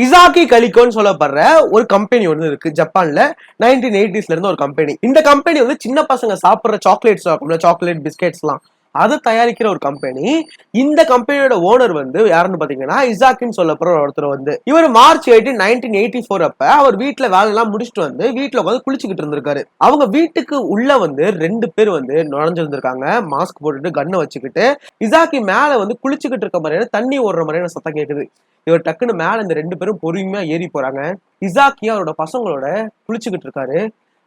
இசாக்கி கலிகோன்னு சொல்லப்படுற ஒரு கம்பெனி ஒன்று இருக்கு ஜப்பான்ல நைன்டீன் எயிட்டிஸ்ல இருந்து ஒரு கம்பெனி இந்த கம்பெனி வந்து சின்ன பசங்க சாப்பிடுற சாக்லேட்ஸ் இருக்கும்ல சாக்லேட் பிஸ்கெட்ஸ்லாம் அதை தயாரிக்கிற ஒரு கம்பெனி இந்த கம்பெனியோட ஓனர் வந்து யாருன்னு பாத்தீங்கன்னா இசாக்கின்னு சொல்லப்படுற ஒருத்தர் வந்து. இவர் March eighteen nineteen eighty four அப்ப அவர் வீட்டுல வேலையெல்லாம் முடிச்சுட்டு வந்து வீட்டுல உட்காந்து குளிச்சுக்கிட்டு இருந்திருக்காரு. அவங்க வீட்டுக்கு உள்ள வந்து ரெண்டு பேர் வந்து நுழைஞ்சிருந்திருக்காங்க. மாஸ்க் போட்டுட்டு கன்னை வச்சுக்கிட்டு. இசாக்கி மேல வந்து குளிச்சுக்கிட்டு இருக்க மாதிரியான தண்ணி ஓடுற மாதிரியான சத்தம் கேட்குது இவர் டக்குன்னு மேல இந்த ரெண்டு பேரும் பொறுமையா ஏறி போறாங்க. இசாக்கி அவரோட பசங்களோட குளிச்சுக்கிட்டு இருக்காரு.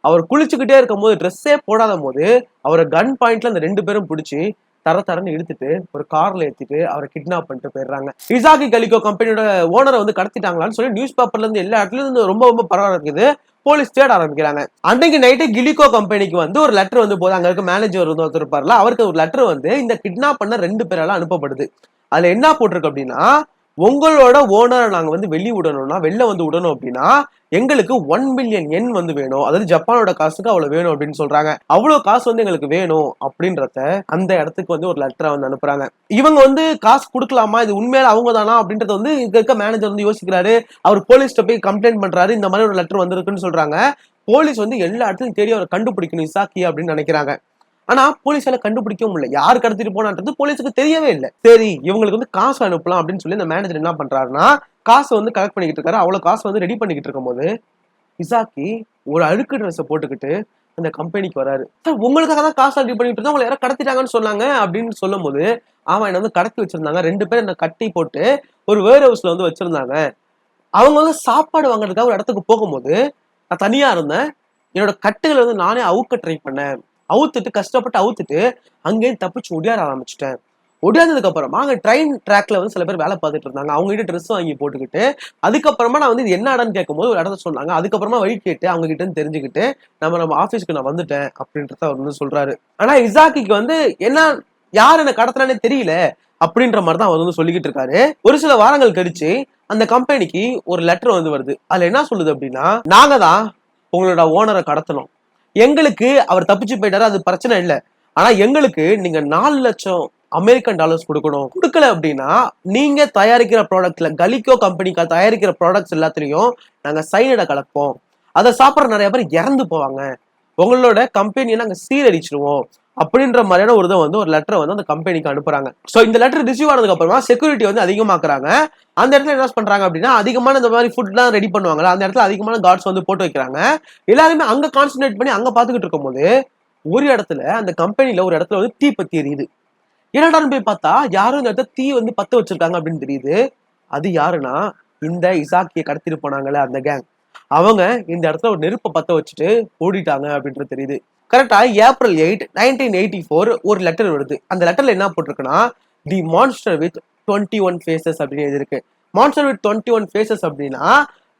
அவர் குளிச்சுக்கிட்டே இருக்கும்போது ட்ரெஸ்ஸே போடாத போது அவரை கன் பாயிண்ட்ல அந்த ரெண்டு பேரும் பிடிச்சி தர தரன்னு இழுத்துட்டு ஒரு கார்ல ஏத்திட்டு அவரை கிட்னாப் பண்ணிட்டு போயிடுறாங்க. இசாகி கலிகோ கம்பெனியோட ஓனரை வந்து கடத்திட்டாங்களான்னு சொல்லி நியூஸ் பேப்பர்ல இருந்து எல்லா இடத்துல இருந்து ரொம்ப ரொம்ப பரவாயில்ல இருக்குது. போலீஸ் தேட ஆரம்பிக்கிறாங்க. அன்றைக்கு நைட்டு கிலிகோ கம்பெனிக்கு வந்து ஒரு லெட்டர் வந்து போகுது. அங்க இருக்க மேனேஜர் வந்து ஒருத்தர் இருப்பார்ல அவருக்கு ஒரு லெட்டர் வந்து இந்த கிட்னாப் பண்ண ரெண்டு பேரால அனுப்பப்படுது. அதுல என்ன போட்டிருக்கு அப்படின்னா உங்களோட ஓனரை நாங்கள் வந்து வெளியே விடணும்னா வெளில வந்து விடணும் அப்படின்னா எங்களுக்கு ஒன் மில்லியன் என் வந்து வேணும். அதாவது ஜப்பானோட காசுக்கு அவ்வளோ வேணும் அப்படின்னு சொல்றாங்க. அவ்வளோ காசு வந்து எங்களுக்கு வேணும் அப்படின்றத அந்த இடத்துக்கு வந்து ஒரு லெட்டரை வந்து அனுப்புறாங்க. இவங்க வந்து காசு கொடுக்கலாமா? இது உண்மையில அவங்க தானா அப்படின்றத வந்து இங்க இருக்க மேனேஜர் வந்து யோசிக்கிறாரு. அவர் போலீஸ்கிட்ட போய் கம்ப்ளைண்ட் பண்றாரு. இந்த மாதிரி ஒரு லெட்டர் வந்திருக்குன்னு சொல்றாங்க. போலீஸ் வந்து எல்லா இடத்துலையும் தேடி அவரை கண்டுபிடிக்கணும் இசாக்கி அப்படின்னு நினைக்கிறாங்க. ஆனா போலீஸால கண்டுபிடிக்கவும் முடியல யார் கடத்திட்டு போனான்றது போலீஸுக்கு தெரியவே இல்லை. சரி இவங்களுக்கு வந்து காசு அனுப்பலாம் அப்படின்னு சொல்லி அந்த மேனேஜர் என்ன பண்றாருன்னா காசு வந்து கலெக்ட் பண்ணிக்கிட்டு இருக்காரு. அவ்வளவு காசு வந்து ரெடி பண்ணிக்கிட்டு இருக்கும்போது இசாக்கி ஒரு அழுக்கு ட்ரெஸ்ஸை போட்டுக்கிட்டு அந்த கம்பெனிக்கு வராரு. சார் உங்களுக்காக தான் காசு ரெடி பண்ணிட்டு இருந்தா உங்களை யாரோ கடத்திட்டாங்கன்னு சொன்னாங்க. அப்படின்னு சொல்லும் போது ஆமா என்ன வந்து கடத்தி வச்சிருந்தாங்க. ரெண்டு பேரும் என்ன கட்டி போட்டு ஒரு வேர் ஹவுஸ்ல வந்து வச்சிருந்தாங்க. அவங்க வந்து சாப்பாடு வாங்குறதுக்காக ஒரு இடத்துக்கு போகும்போது நான் தனியா இருந்தேன். என்னோட கட்டுகளை வந்து நானே அவுக்க ட்ரை பண்ணேன். அவுத்துட்டு கஷ்டப்பட்டு அவுத்துட்டு அங்கேயும் தப்பிச்சு ஒடியார ஆரம்பிச்சிட்டேன். ஒடியாந்ததுக்கு அப்புறமா அங்க ட்ரெயின் ட்ராக்ல வந்து சில பேர் வேலை பார்த்துட்டு இருந்தாங்க. அவங்க கிட்ட ட்ரெஸ் வாங்கி போட்டுக்கிட்டு அதுக்கப்புறமா நான் வந்து இது என்ன இடம்னு கேட்கும்போது ஒரு இடத்த சொன்னாங்க. அதுக்கப்புறமா வழி கேட்டு அவங்க கிட்ட தெரிஞ்சுக்கிட்டு நம்ம நம்ம ஆபீஸ்க்கு நான் வந்துட்டேன் அப்படின்றத அவர் வந்து சொல்றாரு. ஆனா இசாக்கிக்கு வந்து என்ன யார் என்ன கடத்துறானே தெரியல அப்படின்ற மாதிரி தான் அவர் வந்து சொல்லிக்கிட்டு இருக்காரு. ஒரு சில வாரங்கள் கழிச்சு அந்த கம்பெனிக்கு ஒரு லெட்டர் வந்து வருது. அதுல என்ன சொல்லுது அப்படின்னா நாங்க தான் உங்களோட ஓனரை கடத்தணும். எங்களுக்கு அவர் தப்பிச்சு போயிட்டாரு அது பிரச்சனை இல்லை. ஆனா எங்களுக்கு நீங்க நாலு லட்சம் அமெரிக்கன் டாலர்ஸ் கொடுக்கணும். கொடுக்கல அப்படின்னா நீங்க தயாரிக்கிற ப்ராடக்ட்ல கலிக்கோ கம்பெனிக்கு தயாரிக்கிற ப்ராடக்ட்ஸ் எல்லாத்துலயும் நாங்க சைனடை கலப்போம். அதை சாப்பிட்ற நிறைய பேர் இறந்து போவாங்க. உங்களோட கம்பெனியை நாங்க சீரடிச்சிருவோம் அப்படின்ற மாதிரியான ஒரு இதை வந்து ஒரு லெட்டர் வந்து அந்த கம்பெனிக்கு அனுப்புறாங்க. ஸோ இந்த லெட்டர் ரிசீவ் ஆனதுக்கு அப்புறமா செக்யூரிட்டி வந்து அதிகமாக்குறாங்க. அந்த இடத்துல என்ன பண்றாங்க அப்படின்னா அதிகமான இந்த மாதிரி ஃபுட்லாம் ரெடி பண்ணுவாங்கல்ல அந்த இடத்துல அதிகமான கார்ட்ஸ் வந்து போட்டு வைக்கிறாங்க. எல்லாருமே அங்க கான்சென்ட்ரேட் பண்ணி அங்க பாத்துக்கிட்டு இருக்கும்போது ஒரு இடத்துல அந்த கம்பெனில ஒரு இடத்துல வந்து தீ பத்தி எரியுது. என்னடான்னு போய் பார்த்தா யாரும் இந்த இடத்துல தீ வந்து பத்த வச்சிருக்காங்க அப்படின்னு தெரியுது. அது யாருன்னா இந்த இசாக்கியை கடத்திட்டு போனாங்கல்ல அந்த கேங் அவங்க இந்த இடத்துல ஒரு நெருப்பை பத்த வச்சுட்டு ஓடிட்டாங்க அப்படின்றது தெரியுது. கரெக்டா April eight nineteen eighty four ஒரு லெட்டர் வருது. அந்த லெட்டர்ல என்ன போட்டிருக்குன்னா the monster with twenty one faces அப்படின்னு எழுதிருக்கு monster with twenty one faces அப்படின்னா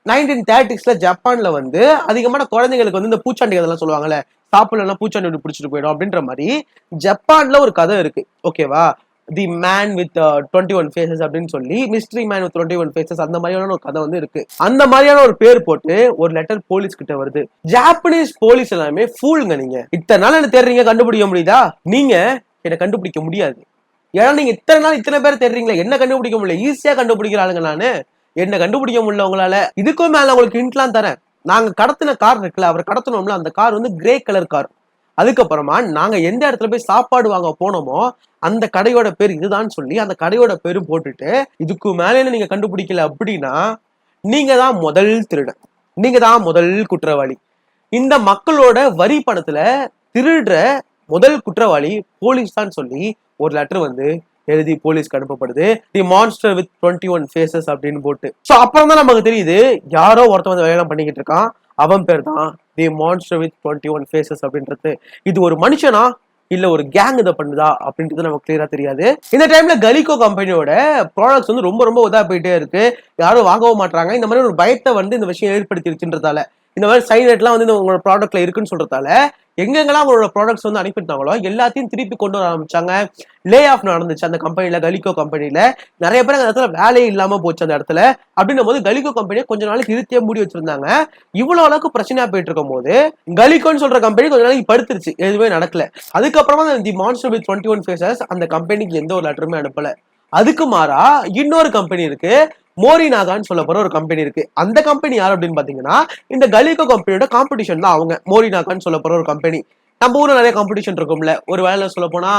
நைன்டீன் தேர்ட்டிஸ்ல ஜப்பான்ல வந்து அதிகமான குழந்தைங்களுக்கு வந்து இந்த பூச்சாண்டி அதெல்லாம் சொல்லுவாங்கல்ல சாப்பிடலாம் பூச்சாண்டி பிடிச்சிட்டு போயிடும் அப்படின்ற மாதிரி ஜப்பான்ல ஒரு கதை இருக்கு. ஓகேவா the man with twenty one faces அப்படின்னு சொல்லி mystery man with twenty one faces அந்த மாதிரியான ஒரு கதை வந்து இருக்கு. அந்த மாதிரியான ஒரு பேர் போட்டு ஒரு லெட்டர் போலீஸ் கிட்ட வருது. ஜாப்பனீஸ் போலீஸ் எல்லாமே ஃபூலுங்க நீங்க. இத்தனை நாள் என்ன தேடுறீங்க? கண்டுபிடிக்க முடியுதா? நீங்க என்னை கண்டுபிடிக்க முடியாது. ஏன்னா நீங்க இத்தனை நாள் இத்தனை பேர் தேடுறீங்களா என்ன கண்டுபிடிக்க முடியல? ஈஸியா கண்டுபிடிக்கிற ஆளுங்க நானு. என்ன கண்டுபிடிக்க முடியல உங்களால. இதுக்கும் மேல உங்களுக்கு ஹிண்ட்லாம் தரேன். நாங்க கடத்தின கார் இருக்குல்ல அவர் கடத்தினோம்ல அந்த கார் வந்து கிரே கலர் கார் அதுக்கப்புறமா நாங்க எந்த இடத்துல போய் சாப்பாடு வாங்க போனோமோ அந்த கடையோட பேர் இதுதான் சொல்லி அந்த கடையோட பேரும் போட்டுட்டு இதுக்கு மேலே நீங்க கண்டுபிடிக்கல அப்படின்னா நீங்க தான் முதல் திருடன். நீங்க தான் முதல் குற்றவாளி. இந்த மக்களோட வரி பணத்துல திருடுற முதல் குற்றவாளி போலீஸ் தான் சொல்லி ஒரு லெட்டர் வந்து எழுதி போலீஸ்க்கு அனுப்பப்படுது. The monster with twenty one faces அப்படின்னு போட்டு. ஸோ அப்புறம் தான் நமக்கு தெரியுது யாரோ ஒருத்தன் வந்து வேலையெல்லாம் பண்ணிக்கிட்டு இருக்கான். அவன் பேர் தான் the monster with twenty one faces அப்படின்றது இது ஒரு மனுஷனா? இல்ல ஒரு கேங் இதை பண்ணுதா? அப்படின்றது நமக்கு கிளியரா தெரியாது. இந்த டைம்ல கலிகோ கம்பெனியோட ப்ராடக்ட்ஸ் வந்து ரொம்ப ரொம்ப இதா போயிட்டே இருக்கு. யாரும் வாங்கவும் மாட்றாங்க. இந்த மாதிரி ஒரு பயத்தை வந்து இந்த விஷயம் ஏற்படுத்திருச்சுன்றதால இந்த மாதிரி சைனட்லாம் வந்து உங்களோட ப்ராடக்ட்ல இருக்குன்னு சொல்றதால எங்கெங்கெல்லாம் அவங்களோட ப்ராடக்ட்ஸ் வந்து அனுப்பிட்டாங்களோ எல்லாத்தையும் திருப்பி கொண்டு வர ஆரம்பிச்சாங்க. லே ஆஃப் நடந்துச்சு அந்த கம்பெனியில கலிகோ கம்பெனியில நிறைய பேர் அந்த இடத்துல வேலையே இல்லாம போச்சு அந்த இடத்துல. அப்படின்னும் போது கலிகோ கம்பெனியை கொஞ்ச நாளைக்கு இருத்தியே மூடி வச்சிருந்தாங்க. இவ்வளவு அளவுக்கு பிரச்சனையா போயிட்டு இருக்கும் போது கலிகோன்னு சொல்ற கம்பெனி கொஞ்ச நாளைக்கு படுத்துருச்சு. எதுவுமே நடக்கல. அதுக்கப்புறமா the monster with twenty one faces அந்த கம்பெனிக்கு எந்த ஒரு லெட்டருமே அனுப்பல. அதுக்கு மாறா இன்னொரு கம்பெனி இருக்கு. மோரினாகான்னு சொல்ல போற ஒரு கம்பெனி இருக்கு. அந்த கம்பெனி யார் அப்படின்னு பாத்தீங்கன்னா இந்த கலிகோ கம்பெனியோட காம்படிஷன் தான் அவங்க. மோரினாகான்னு சொல்ல போற ஒரு கம்பெனி நம்ம ஊர்ல நிறைய காம்படிஷன் இருக்கும்ல. ஒரு வேலை சொல்ல போனா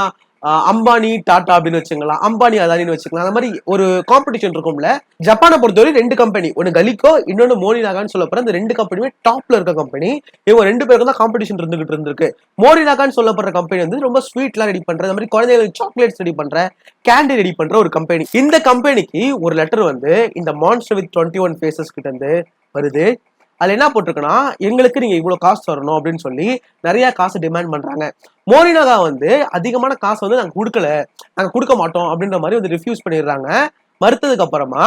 அம்பானி டாடா அப்படின்னு வச்சுக்கலாம். அம்பானி அதானின்னு வச்சுக்கலாம். அந்த மாதிரி ஒரு காம்படிஷன் இருக்கும்ல. ஜப்பானை பொறுத்தவரை ரெண்டு கம்பெனி ஒன்னு கலிகோ இன்னொன்னு மோரினாகான்னு சொல்ல போற இந்த ரெண்டு கம்பெனியுமே டாப்ல இருக்க கம்பெனி இவங்க ரெண்டு பேருக்கும் தான் காம்படிஷன் இருந்துகிட்டு இருந்திருக்கு. மோரினாகான்னு சொல்லப்படுற கம்பெனி வந்து ரொம்ப ஸ்வீட்லாம் ரெடி பண்ற அந்த மாதிரி குழந்தைகளுக்கு சாக்லேட்ஸ் ரெடி பண்ற கேண்டி ரெடி பண்ற ஒரு கம்பெனி இந்த கம்பெனிக்கு ஒரு லெட்டர் வந்து இந்த monster with twenty one faces கிட்ட இருந்து வருது. அதில் என்ன போட்டிருக்குன்னா எங்களுக்கு நீங்கள் இவ்வளோ காசு தரணும் அப்படின்னு சொல்லி நிறையா காசு டிமாண்ட் பண்ணுறாங்க மோரினகா வந்து அதிகமான காசு வந்து நாங்கள் கொடுக்கல. நாங்கள் கொடுக்க மாட்டோம் அப்படின்ற மாதிரி வந்து ரிஃப்யூஸ் பண்ணிடுறாங்க. மறுத்ததுக்கு அப்புறமா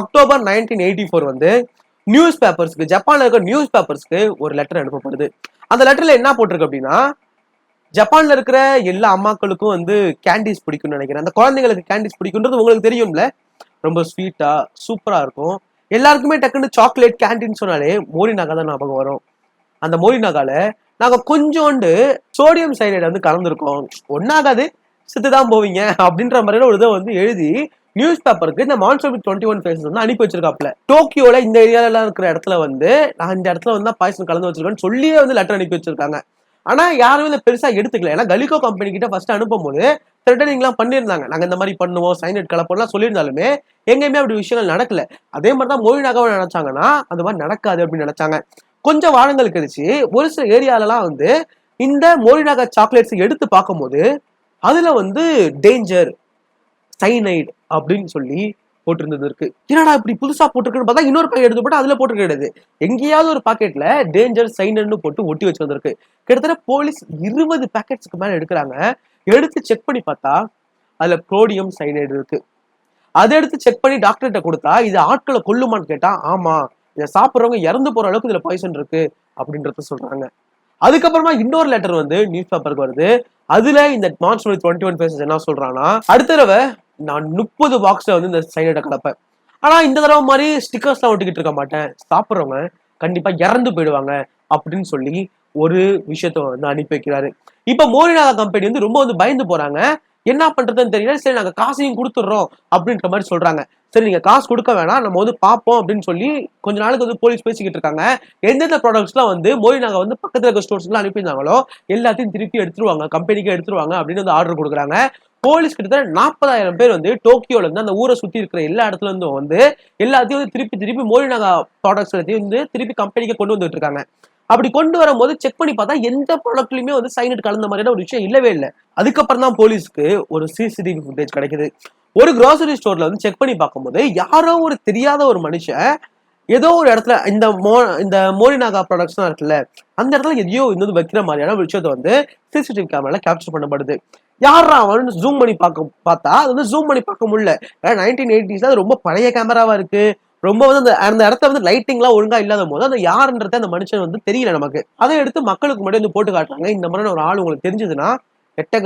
அக்டோபர் நைன்டீன் எயிட்டி ஃபோர் வந்து நியூஸ் பேப்பர்ஸ்க்கு ஜப்பானில் இருக்க நியூஸ் பேப்பர்ஸ்க்கு ஒரு லெட்டர் அனுப்பப்படுது. அந்த லெட்டரில் என்ன போட்டிருக்கு அப்படின்னா ஜப்பானில் இருக்கிற எல்லா அம்மாக்களுக்கும் வந்து கேண்டீஸ் பிடிக்கும்னு நினைக்கிறேன். அந்த குழந்தைங்களுக்கு கேண்டீஸ் பிடிக்குன்றது உங்களுக்கு தெரியும்ல? ரொம்ப ஸ்வீட்டாக சூப்பராக இருக்கும். எல்லாருக்குமே டக்குன்னு சாக்லேட் கேண்டீன் சொன்னாலே மோரினாகா தான் ஞாபகம் வரும். அந்த மோரி மோரினாகால நாங்க கொஞ்சோண்டு சோடியம் சைனைடு வந்து கலந்துருக்கோம். ஒன்னாகாது செத்துதான் போவீங்க அப்படின்ற மாதிரியான ஒரு இதை வந்து எழுதி நியூஸ் பேப்பருக்கு இந்த மான்சர் டுவெண்ட்டி ஒன் ஃபேஸஸ் வந்து அனுப்பி வச்சிருக்காப்ல டோக்கியோல இந்த ஏரியால இருக்கிற இடத்துல வந்து நான் இந்த இடத்துல வந்து பாய்சன் கலந்து வச்சிருக்கேன்னு சொல்லியே வந்து லெட்டர் அனுப்பி வச்சிருக்காங்க. ஆனா யாருமே இதை பெருசா எடுத்துக்கல. ஏன்னா கலிகோ கம்பெனி கிட்ட ஃபர்ஸ்ட் அனுப்பும் போது த்ரெட்டனிங்லாம் பண்ணியிருந்தாங்க. நாங்கள் இந்த மாதிரி பண்ணுவோம் சைனட் கலப்போம்லாம் சொல்லியிருந்தாலுமே எங்கேயுமே அப்படி விஷயங்கள் நடக்கல. அதே மாதிரி தான் மோரினாக நினச்சாங்கன்னா அந்த மாதிரி நடக்காது அப்படின்னு நினச்சாங்க. கொஞ்சம் வாரங்கள் கழிச்சு ஒரு சில ஏரியாலலாம் வந்து இந்த மோரினாகா சாக்லேட்ஸை எடுத்து பார்க்கும்போது அதில் வந்து டேஞ்சர் சைனைட் அப்படின்னு சொல்லி போட்டிருந்தது இருக்கு. என்னடா இப்படி புதுசா போட்டிருக்குன்னு பார்த்தா இன்னொரு பாக்கெட் எடுத்து போட்டு அதுல போட்டு கிடையாது எங்கேயாவது ஒரு பாக்கெட்ல டேஞ்சர் சைனட்னு போட்டு ஒட்டி வச்சிருந்திருக்கு. கிட்டத்தட்ட போலீஸ் இருபது பேக்கெட்ஸ்க்கு மேல எடுக்கிறாங்க. எடுத்து செக் பண்ணி பார்த்தா அதுல குளோடியம் சைனைடு இருக்கு. அதை எடுத்து செக் பண்ணி டாக்டர்கிட்ட கொடுத்தா இது ஆட்களை கொல்லுமான்னு கேட்டா ஆமா இதை சாப்பிட்றவங்க இறந்து போற அளவுக்கு இதுல பாய்சன் இருக்கு அப்படின்றத சொல்றாங்க. அதுக்கப்புறமா இன்னொரு லெட்டர் வந்து நியூஸ் பேப்பருக்கு வருது. அதுல இந்த மார்ச் டுவெண்ட்டி ஒன் பேசஸ் என்ன சொல்றாங்கன்னா அடுத்த தடவை நான் முப்பது பாக்ஸ்ல வந்து இந்த சைனைடை கலப்பேன். ஆனா இந்த தடவை மாதிரி ஸ்டிக்கர்ஸ்லாம் ஒட்டிக்கிட்டு இருக்க மாட்டேன். சாப்பிட்றவங்க கண்டிப்பா இறந்து போயிடுவாங்க அப்படின்னு சொல்லி ஒரு விஷயத்த வந்து அனுப்பி வைக்கிறாரு. இப்போ மோரினாகா கம்பெனி வந்து ரொம்ப வந்து பயந்து போறாங்க. என்ன பண்றதுன்னு தெரியல. சரி நாங்கள் காசையும் கொடுத்துட்றோம் அப்படின்ற மாதிரி சொல்றாங்க. சரி நீங்க காசு கொடுக்க வேணாம். நம்ம வந்து பார்ப்போம் அப்படின்னு சொல்லி கொஞ்ச நாளுக்கு வந்து போலீஸ் பேசிக்கிட்டு இருக்காங்க. எந்தெந்த ப்ராடக்ட்ஸ்லாம் வந்து மோரினாகா வந்து பக்கத்தில் இருக்க ஸ்டோர்ஸ்லாம் அனுப்பியிருந்தாங்களோ எல்லாத்தையும் திருப்பி எடுத்துருவாங்க. கம்பெனிக்கு எடுத்துருவாங்க அப்படின்னு வந்து ஆர்டர் கொடுக்குறாங்க. போலீஸ் கிட்டத்தட்ட நாற்பதாயிரம் பேர் வந்து டோக்கியோல இருந்து அந்த ஊரை சுத்தி இருக்கிற எல்லா இடத்துல இருந்தும் வந்து எல்லாத்தையும் வந்து திருப்பி திருப்பி மோரினாகா ப்ராடக்ட்ஸ் எல்லாத்தையும் வந்து திருப்பி கம்பெனிக்கு கொண்டு வந்துட்டு இருக்காங்க. அப்படி கொண்டு வரும்போது செக் பண்ணி பார்த்தா எந்த ப்ராடக்ட்லயுமே வந்து சைனட் கலந்த மாதிரியான ஒரு விஷயம் இல்லவே இல்லை. அதுக்கப்புறம் தான் போலீஸ்க்கு ஒரு சிசிடிவி ஃபுட்டேஜ் கிடைக்குது. ஒரு கிராசரி ஸ்டோர்ல வந்து செக் பண்ணி பார்க்கும்போது யாரோ ஒரு தெரியாத ஒரு மனுஷன் ஏதோ ஒரு இடத்துல இந்த மோ இந்த மோரினாகா ப்ராடக்ட்ஸ்லாம் இருக்குல்ல அந்த இடத்துல எதையோ இன்னும் வைக்கிற மாதிரியான விஷயத்த வந்து சிசிடிவி கேமரால கேப்சர் பண்ணப்படுது. யாரா அவன் ஜூம் பண்ணி பார்க்க பார்த்தா அது வந்து ஜூம் பண்ணி பார்க்க முடியல. ஏன்னா நைன்டீன் எயிட்டிஸ்ல அது ரொம்ப பழைய கேமராவா இருக்கு. ரொம்ப வந்து அந்த அந்த இடத்துல வந்து லைட்டிங்லாம் ஒழுங்கா இல்லாத போது அந்த யாருன்றத அந்த மனுஷன் வந்து தெரியல நமக்கு. அதை எடுத்து மக்களுக்கு முன்னாடி வந்து போட்டு காட்டுறாங்க. இந்த மாதிரி ஒரு ஆள் உங்களுக்கு தெரிஞ்சதுன்னா கெட்ட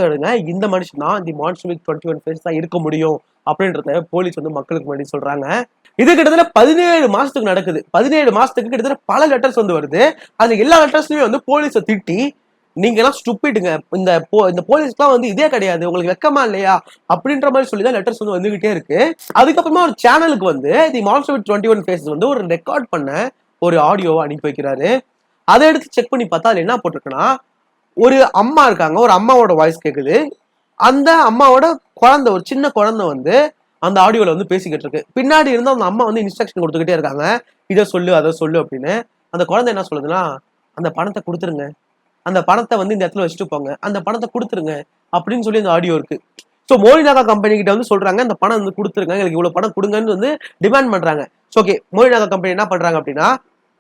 இந்த மனுஷன் தான் the monster with twenty one face தான் இருக்க முடியும் அப்படின்றத போலீஸ் வந்து மக்களுக்கு முன்னாடி சொல்றாங்க. இது கிட்டத்தட்ட பதினேழு மாசத்துக்கு நடக்குது. பதினேழு மாசத்துக்கு கிட்டத்தட்ட பல லெட்டர்ஸ் வந்து வருது. அதுல எல்லா லெட்டர்ஸ்லயுமே வந்து போலீஸை திட்டி நீங்க எல்லாம் ஸ்டூப்பிடுங்க இந்த போ இந்த போலீஸ்க்குலாம் வந்து இதே கிடையாது. உங்களுக்கு வெக்கமா இல்லையா? அப்படின்ற மாதிரி சொல்லி தான் லெட்டர்ஸ் வந்து வந்துகிட்டே இருக்கு. அதுக்கப்புறமா ஒரு சேனலுக்கு வந்து the monster with twenty one face வந்து ஒரு ரெக்கார்ட் பண்ண ஒரு ஆடியோவை அனுப்பி வைக்கிறாரு. அதை எடுத்து செக் பண்ணி பார்த்தா அதில் என்ன போட்டிருக்குன்னா ஒரு அம்மா இருக்காங்க. ஒரு அம்மாவோட வாய்ஸ் கேட்குது அந்த அம்மாவோட குழந்தை ஒரு சின்ன குழந்தை வந்து அந்த ஆடியோவில் வந்து பேசிக்கிட்டு இருக்கு. பின்னாடி இருந்து அந்த அம்மா வந்து இன்ஸ்ட்ரக்ஷன் கொடுத்துக்கிட்டே இருக்காங்க. இதை சொல்லு அதை சொல்லு அப்படின்னு. அந்த குழந்தை என்ன சொல்லுதுன்னா அந்த பணத்தை கொடுத்துருங்க. அந்த பணத்தை வந்து இந்த இடத்துல வச்சுட்டு போங்க. அந்த பணத்தை கொடுத்துருங்க அப்படின்னு சொல்லி அந்த ஆடியோ இருக்கு. ஸோ மோரினாகா கம்பெனி கிட்ட வந்து சொல்றாங்க அந்த பணம் வந்து கொடுத்துருங்க எங்களுக்கு இவ்வளவு பணம் கொடுங்கன்னு வந்து டிமாண்ட் பண்றாங்க. ஸோ ஓகே மோரினாகா கம்பெனி என்ன பண்றாங்க அப்படின்னா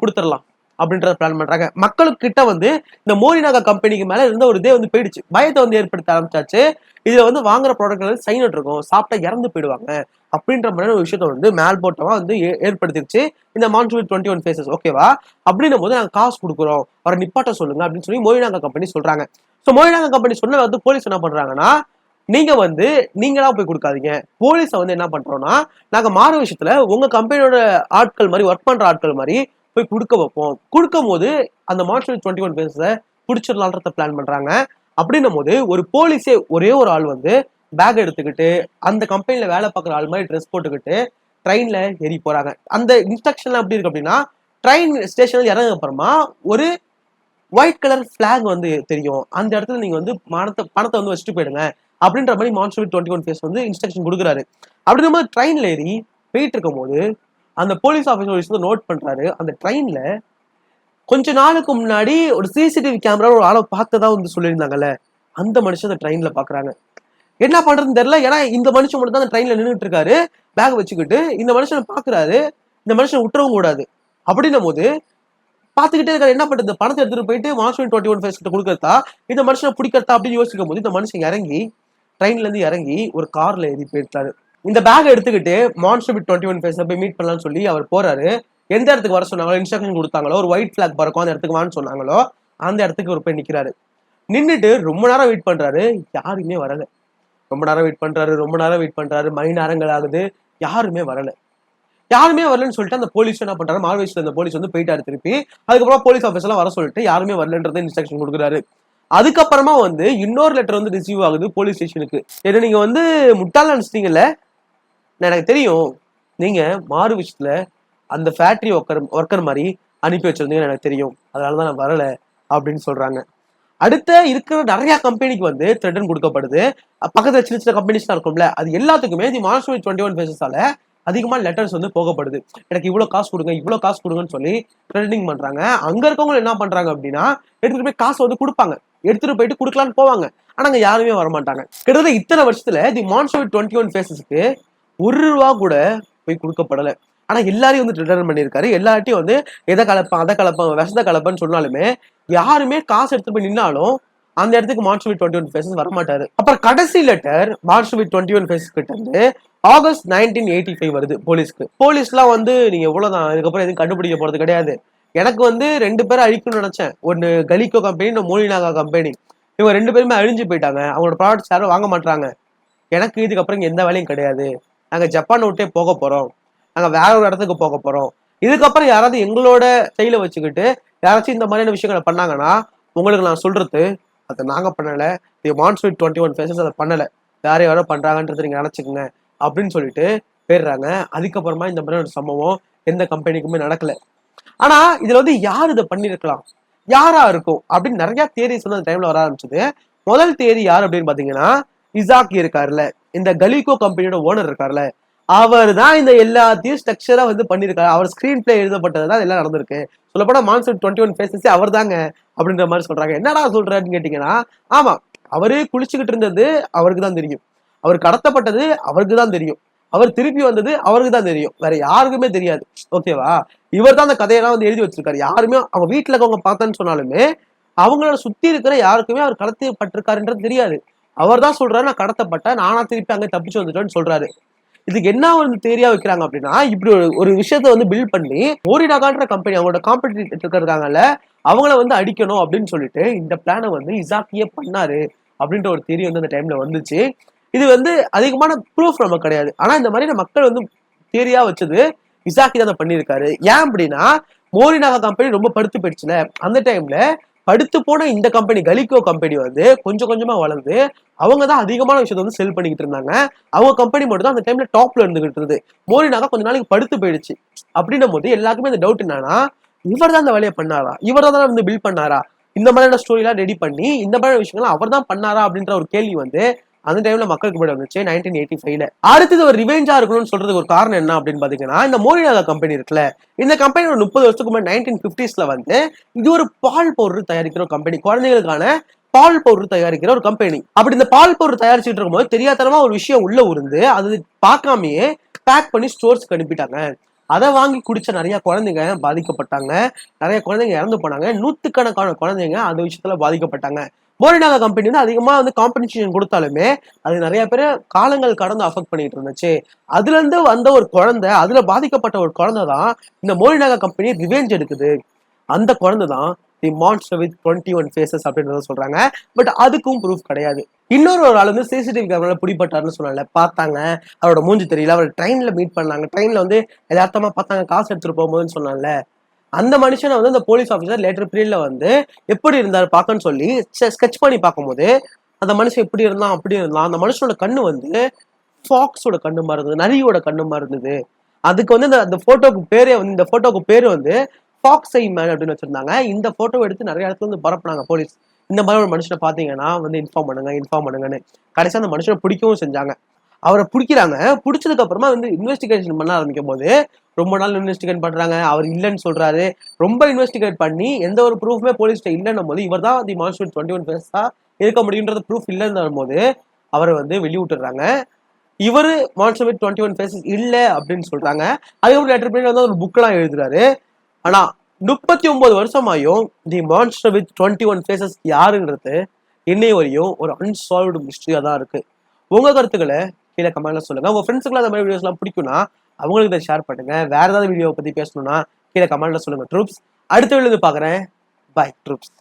கொடுத்துடலாம். அப்படின்றத பிளான் பண்றாங்க. மக்களுக்கு கிட்ட வந்து இந்த மோரினாகா கம்பெனிக்கு மேல இருந்த ஒரு இதே வந்து போயிடுச்சு. பயத்தை வந்து ஏற்படுத்த ஆரம்பிச்சாச்சு. இதுல வந்து வாங்குற ப்ராடக்ட்ல வந்து சைனட் இருக்கும் சாப்பிட்டா இறந்து போயிடுவாங்க. அப்படின்ற மாதிரி ஒரு விஷயத்த வந்து மேல் போட்டமா வந்து ஏ- ஏற்படுத்திருச்சு. இந்த மான்சூன் டுவெண்ட்டி ஒன் பேசஸ் ஓகேவா அப்படின்னும் போது நாங்க காசு கொடுக்குறோம். அவரை நிப்பாட்ட சொல்லுங்க அப்படின்னு சொல்லி மோரினாகா கம்பெனி சொல்றாங்க. ஸோ மோரினாகா கம்பெனி சொன்ன வந்து போலீஸ் என்ன பண்றாங்கன்னா நீங்க வந்து நீங்களா போய் கொடுக்காதீங்க. போலீஸை வந்து என்ன பண்றோம்னா நாங்க மாற விஷயத்துல உங்க கம்பெனியோட ஆட்கள் மாதிரி ஒர்க் பண்ற ஆட்கள் மாதிரி போய் கொடுக்க வைப்போம். கொடுக்கும் போது அந்த மார்ச் டுவெண்ட்டி ஒன் பேஸை பிடிச்சிடலான்றத பிளான் பண்றாங்க. அப்படின்னும் போது ஒரு போலீஸே ஒரே ஒரு ஆள் வந்து பேக் எடுத்துக்கிட்டு அந்த கம்பெனியில் வேலை பார்க்குற ஆள் மாதிரி ட்ரெஸ் போட்டுக்கிட்டு ட்ரெயின்ல ஏறி போறாங்க. அந்த இன்ஸ்ட்ரக்ஷன்லாம் எப்படி இருக்கு அப்படின்னா ட்ரெயின் ஸ்டேஷன்ல இறங்க அப்புறமா ஒரு ஒயிட் கலர் ஃபிளாக் வந்து தெரியும். அந்த இடத்துல நீங்க வந்து பணத்தை பணத்தை வந்து வச்சுட்டு போயிடுங்க. அப்படின்ற மாதிரி மான்சூன் டுவெண்ட்டி ஒன் ஃபேஸ் வந்து இன்ஸ்ட்ரக்ஷன் கொடுக்குறாரு. அப்படின்ற போது ட்ரெயின்ல ஏறி போயிட்டு இருக்கும்போது அந்த போலீஸ் ஆஃபீஸர் ஒரு விஷயத்தை நோட் பண்றாரு. அந்த ட்ரெயின்ல கொஞ்ச நாளுக்கு முன்னாடி ஒரு சிசிடிவி கேமரா ஒரு ஆளை பார்த்ததா வந்து சொல்லியிருந்தாங்கல்ல. அந்த மனுஷன் அந்த ட்ரெயின்ல பாக்குறாங்க. என்ன பண்றதுன்னு தெரியல. ஏன்னா இந்த மனுஷன் மட்டும் தான் அந்த ட்ரெயின்ல நின்றுட்டு இருக்காரு பேக் வச்சுக்கிட்டு இந்த மனுஷனை பாக்குறாரு. இந்த மனுஷன் விட்டுறவும் கூடாது. அப்படின்னும் போது பாத்துக்கிட்டே இருக்காரு. என்ன பண்றது? பணத்தை எடுத்துட்டு போயிட்டு மாஸ்டர் டுவெண்ட்டி ஒன் ஃபைவ் கிட்ட கொடுக்கறதா? இந்த மனுஷனை பிடிக்கிறதா? அப்படின்னு யோசிக்கும் போது இந்த மனுஷன் இறங்கி ட்ரெயின்ல இருந்து இறங்கி ஒரு கார்ல ஏறி போயிட்டாரு இந்த பேக் எடுத்துக்கிட்டு மான்சூன் டுவெண்ட்டி ஒன் ஃபேஸ் போய் மீட் பண்ணலாம்னு சொல்லி அவர் போறாரு. எந்த இடத்துக்கு வர சொன்னாங்களோ இன்ஸ்ட்ரக்ஷன் கொடுத்தாங்களோ ஒரு ஒயிட் ஃபிளாக் பறக்கும் அந்த இடத்துக்கு வான்னு சொன்னாங்களோ அந்த இடத்துக்கு ஒரு போய் நிக்கிறாரு. நின்றுட்டு ரொம்ப நேரம் வெயிட் பண்றாரு. யாருமே வரல. ரொம்ப நேரம் வெயிட் பண்றாரு ரொம்ப நேரம் வெயிட் பண்றாரு. மணி நேரங்கள் ஆகுது. யாருமே வரல. யாருமே வரலன்னு சொல்லிட்டு அந்த போலீஸ் என்ன பண்றாரு? மார்வேஸ்ல அந்த போலீஸ் வந்து போயிட்டாரு திருப்பி. அதுக்கப்புறம் போலீஸ் ஆஃபீஸ் வர சொல்லிட்டு யாருமே வரலன்றத இன்ஸ்ட்ரக்ஷன் கொடுக்குறாரு. அதுக்கப்புறமா வந்து இன்னொரு லெட்டர் வந்து ரிசீவ் ஆகுது போலீஸ் ஸ்டேஷனுக்கு ஏன்னா நீங்க வந்து முட்டாள் நினைச்சிட்டீங்கல்ல? நான் எனக்கு தெரியும் நீங்க மாறு விஷயத்துல அந்த ஃபேக்டரி ஒர்க்கர் ஒர்க்கர் மாதிரி அனுப்பி வச்சிருந்தீங்கன்னு எனக்கு தெரியும். அதனால தான் நான் வரலை அப்படின்னு சொல்றாங்க. அடுத்த இருக்கிற நிறைய கம்பெனிக்கு வந்து த்ரெட்டன் கொடுக்கப்படுது. பக்கத்துல சின்ன சின்ன கம்பெனிஸ்லாம் இருக்கும்ல அது எல்லாத்துக்குமே தி மார்ச் டுவெண்ட்டி ஒன் பேசஸால அதிகமாக லெட்டர்ஸ் வந்து போகப்படுது. எனக்கு இவ்வளோ காசு கொடுங்க இவ்வளோ காசு கொடுங்கன்னு சொல்லி ட்ரெண்டிங் பண்ணுறாங்க அங்கே இருக்கவங்க என்ன பண்ணுறாங்க அப்படின்னா எடுத்துகிட்டு போய் காசு வந்து கொடுப்பாங்க. எடுத்துகிட்டு போயிட்டு கொடுக்கலான்னு போவாங்க. ஆனால் அங்கே யாருமே வரமாட்டாங்க. கிட்டத்தட்ட இத்தனை வருஷத்தில் தி மான்சோவிட் டுவெண்ட்டி ஒன் ஃபேஸஸ்க்கு ஒரு ரூபா கூட போய் கொடுக்கப்படல. ஆனா எல்லாரையும் வந்து ரிட்டர்ன் பண்ணியிருக்காரு. எல்லார்ட்டையும் வந்து எதை கலப்பேன் அதை கலப்பான் விஷத்தை கலப்பேன்னு சொன்னாலுமே யாருமே காசு எடுத்து போய் நின்னாலும் அந்த இடத்துக்கு மார்ச் டுவெண்ட்டி ஒன் வர வரமாட்டாரு. அப்புறம் கடைசி letter March twenty one face கிட்ட இருந்து ஆகஸ்ட் நைன்டீன் எயிட்டி ஃபைவ் வருது போலீஸ்க்கு. போலீஸ்லாம் வந்து நீங்க இவ்வளவுதான் இதுக்கப்புறம் எதுவும் கண்டுபிடிக்க போறது கிடையாது. எனக்கு வந்து ரெண்டு பேரும் அழிக்கணும்னு நினைச்சேன். ஒன்னு கலிகோ கம்பெனி இன்னும் மோலினாகா கம்பெனி இவங்க ரெண்டு பேருமே அழிஞ்சு போயிட்டாங்க. அவங்களோட ப்ராடக்ட்ஸ் யாரும் வாங்க மாட்டாங்க எனக்கு இதுக்கப்புறம் இங்க எந்த வேலையும் கிடையாது. நாங்கள் ஜப்பான் விட்டே போக போகிறோம் நாங்கள் வேற ஒரு இடத்துக்கு போக போகிறோம் இதுக்கப்புறம் யாராவது எங்களோட கையில் வச்சுக்கிட்டு யாராச்சும் இந்த மாதிரியான விஷயங்களை பண்ணாங்கன்னா உங்களுக்கு நான் சொல்கிறது அதை நாங்கள் பண்ணலை. The monster twenty one faces அதை பண்ணலை. வேற யாரோ பண்ணுறாங்கன்றது நீங்கள் நினச்சிக்கங்க அப்படின்னு சொல்லிட்டு போயிடுறாங்க. அதுக்கப்புறமா இந்த மாதிரியான ஒரு சம்பவம் எந்த கம்பெனிக்குமே நடக்கலை. ஆனால் இதில் வந்து யார் இதை பண்ணியிருக்கலாம் யாரா இருக்கும்? அப்படின்னு நிறைய தேரிஸ் வந்து அந்த டைம்ல வர ஆரம்பிச்சது. முதல் தேதி யார் அப்படின்னு பாத்தீங்கன்னா இசாக் இருக்காருல்ல. இந்த கலிகோ கம்பெனியோட ஓனர் இருக்காருல்ல அவர் தான் இந்த எல்லாத்தையும் ஸ்ட்ரக்சரா வந்து பண்ணிருக்காரு. அவர் ஸ்கிரீன் பிளே எழுதப்பட்டது தான் எல்லாம் நடந்திருக்கு. சொல்லப்போனா மான்சூன் டுவெண்ட்டி ஒன் ஃபேஸஸ் அவர் தாங்க அப்படின்ற மாதிரி சொல்றாங்க. என்னடா சொல்றாருன்னு கேட்டீங்கன்னா ஆமா அவரே குளிச்சுக்கிட்டு இருந்தது அவருக்கு தான் தெரியும். அவர் கடத்தப்பட்டது அவருக்கு தான் தெரியும். அவர் திருப்பி வந்தது அவருக்கு தான் தெரியும். வேற யாருக்குமே தெரியாது. ஓகேவா இவர் தான் அந்த கதையெல்லாம் வந்து எழுதி வச்சிருக்காரு. யாருமே அவங்க வீட்டுல இருக்கவங்க பார்த்தேன்னு சொன்னாலுமே அவங்களோட சுத்தி இருக்கிற யாருக்குமே அவர் கடத்தப்பட்டிருக்காருன்றது தெரியாது. அவர் தான் சொல்றாரு நான் கடத்தப்பட்டேன் நானா திருப்பி அங்கே தப்பிச்சு வந்துட்டேன்னு சொல்றாரு. இதுக்கு என்ன ஒரு தேரியா வைக்கிறாங்க அப்படின்னா இப்படி ஒரு ஒரு விஷயத்த வந்து பில்ட் பண்ணி ஓரிடாகான்ற கம்பெனி அவங்களோட காம்படிட்டர் இருக்காங்கல்ல அவங்கள வந்து அடிக்கணும் அப்படின்னு சொல்லிட்டு இந்த பிளானை வந்து இசாக்கியே பண்ணாரு அப்படின்ற ஒரு தேரி வந்து அந்த டைம்ல வந்துச்சு. இது வந்து அதிகமான ப்ரூஃப் நமக்கு கிடையாது. ஆனா இந்த மாதிரி மக்கள் வந்து தேரியா வச்சது இசாக்கி தான் அதை பண்ணியிருக்காரு. ஏன் அப்படின்னா மோரினாகா கம்பெனி ரொம்ப படுத்து போயிடுச்சுல அந்த டைம்ல படுத்து போன இந்த கம்பெனி கலிகோ கம்பெனி வந்து கொஞ்சம் கொஞ்சமா வளர்ந்து அவங்க தான் அதிகமான விஷயத்த வந்து செல் பண்ணிக்கிட்டு இருந்தாங்க. அவங்க கம்பெனி மட்டும் தான் அந்த டைம்ல டாப்ல இருந்துகிட்டு இருந்தது. மோரினாகா கொஞ்ச நாளைக்கு படுத்து போயிடுச்சு. அப்படின்னும் போது எல்லாருக்குமே அந்த டவுட் என்னன்னா இவர் தான் அந்த வேலையை பண்ணாரா? இவர் தான் வந்து பில் பண்ணாரா? இந்த மாதிரியான ஸ்டோரி எல்லாம் ரெடி பண்ணி இந்த மாதிரியான விஷயங்கள்லாம் அவர் தான் பண்ணாரா அப்படின்ற ஒரு கேள்வி வந்து அந்த டைம்ல மக்களுக்கு முன்னாடி வந்துச்சு நைன்டீன் எயிட்டி ஃபைவ்ல அடுத்தது ஒரு ரிவெஞ்சா இருக்கணும்னு சொல்றதுக்கு ஒரு காரணம் என்ன அப்படின்னு பாத்தீங்கன்னா இந்த மோரினாகா கம்பெனி இருக்குல்ல இந்த கம்பெனி ஒரு முப்பது வருஷத்துக்கு முன்னாடி நைன்டீன் பிப்டிஸ்ல வந்து இது ஒரு பால் பவுடர் தயாரிக்கிற ஒரு கம்பெனி குழந்தைகளுக்கான பால் பவுடர் தயாரிக்கிற ஒரு கம்பெனி அப்படி இந்த பால் பவுடர் தயாரிச்சுட்டு இருக்கும்போது தெரியாதனமா ஒரு விஷயம் உள்ள உருந்து அது பார்க்காமயே பேக் பண்ணி ஸ்டோர்ஸ்க்கு அனுப்பிட்டாங்க. அதை வாங்கி குடிச்ச நிறைய குழந்தைங்க பாதிக்கப்பட்டாங்க. நிறைய குழந்தைங்க இறந்து போனாங்க. நூத்துக்கணக்கான குழந்தைங்க அந்த விஷயத்துல பாதிக்கப்பட்டாங்க. மோரினாகா கம்பெனி வந்து அதிகமா வந்து காம்படிஷன் கொடுத்தாலுமே அது நிறைய பேர் காலங்கள் கடந்து அஃபெக்ட் பண்ணிட்டு இருந்துச்சு. அதுல இருந்து வந்த ஒரு குழந்தை அதுல பாதிக்கப்பட்ட ஒரு குழந்தை தான் இந்த மோரினாக கம்பெனி ரிவேஞ்ச் எடுக்குது. அந்த குழந்தை தான் the monster with twenty one faces அப்படின்றத சொல்றாங்க. பட் அதுக்கும் ப்ரூஃப் கிடையாது. இன்னொரு ஒரு ஆள் வந்து சிசிடிவி கேமரால பிடிப்பட்டாருன்னு சொன்னால பார்த்தாங்க. அவரோட மூஞ்சி தெரியல. அவர் ட்ரெயின்ல மீட் பண்ணாங்க. ட்ரெயின்ல வந்து யதார்த்தமா பார்த்தாங்க. காசு எடுத்துட்டு போகும்போதுன்னு சொன்னால அந்த மனுஷனை வந்து அந்த போலீஸ் ஆஃபீஸர் லேட்டர் பீரியட்ல வந்து எப்படி இருந்தார் பார்க்கன்னு சொல்லி ஸ்கெச் பண்ணி பார்க்கும்போது அந்த மனுஷன் எப்படி இருந்தான் அப்படி இருந்தான். அந்த மனுஷனோட கண்ணு வந்து ஃபாக்ஸோட கண்ணு மாதிரி இருந்தது. நரியோட கண்ணு மாதிரி இருந்தது. அதுக்கு வந்து இந்த அந்த போட்டோக்கு பேரே வந்து இந்த போட்டோக்கு பேரு வந்து ஃபாக்ஸ் ஐ மேன் அப்படின்னு வச்சிருந்தாங்க. இந்த போட்டோ எடுத்து நிறைய இடத்துல வந்து பரப்புனாங்க போலீஸ் இந்த மாதிரி ஒரு மனுஷனை பார்த்தீங்கன்னா வந்து இன்ஃபார்ம் பண்ணுங்க இன்ஃபார்ம் பண்ணுங்கன்னு. கடைசியாக அந்த மனுஷனை பிடிக்கவும் செஞ்சாங்க. அவரை பிடிக்கிறாங்க. பிடிச்சதுக்கு அப்புறமா வந்து இன்வெஸ்டிகேஷன் பண்ண ஆரம்பிக்கும் போது ரொம்ப நாள் இன்வெஸ்டிகேட் பண்றாங்க. அவர் இல்லைன்னு சொல்றாரு. ரொம்ப இன்வெஸ்டிகேட் பண்ணி எந்த ஒரு ப்ரூஃப்மே போலீஸ்ட்ட இல்லைன்னும் போது இவர் தான் தி மான்ஸ்டர் டுவெண்ட்டி ஒன் ஃபேஸா இருக்க முடியுன்றது ப்ரூஃப் இல்லைன்னு வரும்போது அவரை வந்து வெளியூட்டுறாங்க இவர் மான்ஸ்டர் டுவெண்ட்டி ஒன் ஃபேஸஸ் இல்லை அப்படின்னு சொல்றாங்க. அதுக்கப்புறம் லெட்டர் பண்ணி வந்து ஒரு புக்கெல்லாம் எழுதுறாரு. ஆனா முப்பத்தி ஒன்பது வருஷமாயும் the monster with twenty one faces யாருன்றது இன்னை வரையும் ஒரு அன்சால்வ்டு மிஸ்ட்ரியாக தான் இருக்கு. உங்க கருத்துக்களை கீழே கமெண்ட்ல சொல்லுங்க. உங்க ஃப்ரெண்ட்ஸுக்குலாம் அந்த மாதிரி வீடியோஸ்லாம் பிடிக்கும்னா அவங்களுக்கு இதை ஷேர் பண்ணுங்க. வேற ஏதாவது வீடியோவை பத்தி பேசணும்னா கீழே கமெண்ட்ல சொல்லுங்க ட்ரூப்ஸ் அடுத்த வீடியோ பார்க்குறேன். By troops